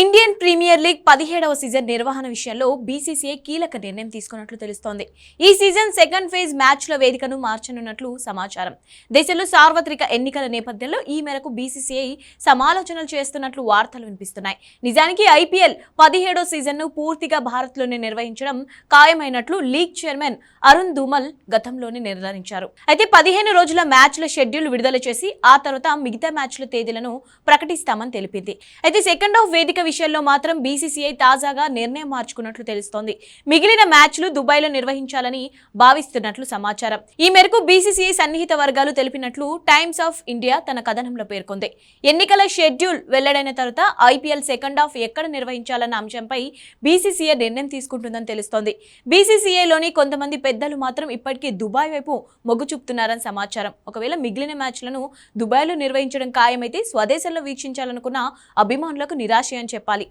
Indian premier league పదిహేడవ season నిర్వహణ విషయంలో బీసీసీఐ కీలక నిర్ణయం తీసుకున్నట్లు తెలుస్తోంది. ఈ సీజన్ సెకండ్ ఫేజ్ మ్యాచ్ల వేదికను మార్చనున్నట్లు సమాచారం. దేశంలో సార్వత్రిక ఎన్నికల నేపథ్యంలో ఈ మేరకు బీసీసీఐ సమాలోచనలు చేస్తున్నట్లు వార్తలు వినిపిస్తున్నాయి. నిజానికి ఐపీఎల్ పదిహేడో సీజన్ను పూర్తిగా భారత్లోనే నిర్వహించడం ఖాయమైనట్లు లీగ్ చైర్మన్ అరుణ్ ధూమల్ గతంలోనే నిర్ధారించారు. అయితే పదిహేను రోజుల మ్యాచ్ల షెడ్యూల్ విడుదల చేసి ఆ తర్వాత మిగతా మ్యాచ్ల తేదీలను ప్రకటిస్తామని తెలిపింది. అయితే సెకండ్ హాఫ్ వేదిక విషయంలో మాత్రం బీసీసీఐ తాజాగా నిర్ణయం మార్చుకున్నట్లు తెలుస్తోంది. మిగిలిన మ్యాచ్లు దుబాయ్లో నిర్వహించాలని భావిస్తున్నట్లు సమాచారం. ఈ మేరకు బీసీసీఐ సన్నిహిత వర్గాలు తెలిపినట్లు టైమ్స్ ఆఫ్ ఇండియా తన కథనంలో పేర్కొంది. ఎన్నికల షెడ్యూల్ వెల్లడైన తర్వాత ఐపీఎల్ సెకండ్ హాఫ్ ఎక్కడ నిర్వహించాలన్న అంశంపై బీసీసీఐ నిర్ణయం తీసుకుంటుందని తెలుస్తోంది. బీసీసీఐలోని కొంతమంది పెద్దలు మాత్రం ఇప్పటికీ దుబాయ్ వైపు మొగ్గు చూపుతున్నారని సమాచారం. ఒకవేళ మిగిలిన మ్యాచ్లను దుబాయ్లో నిర్వహించడం ఖాయమైతే స్వదేశంలో వీక్షించాలనుకున్న అభిమానులకు నిరాశ అని చెప్పాలి.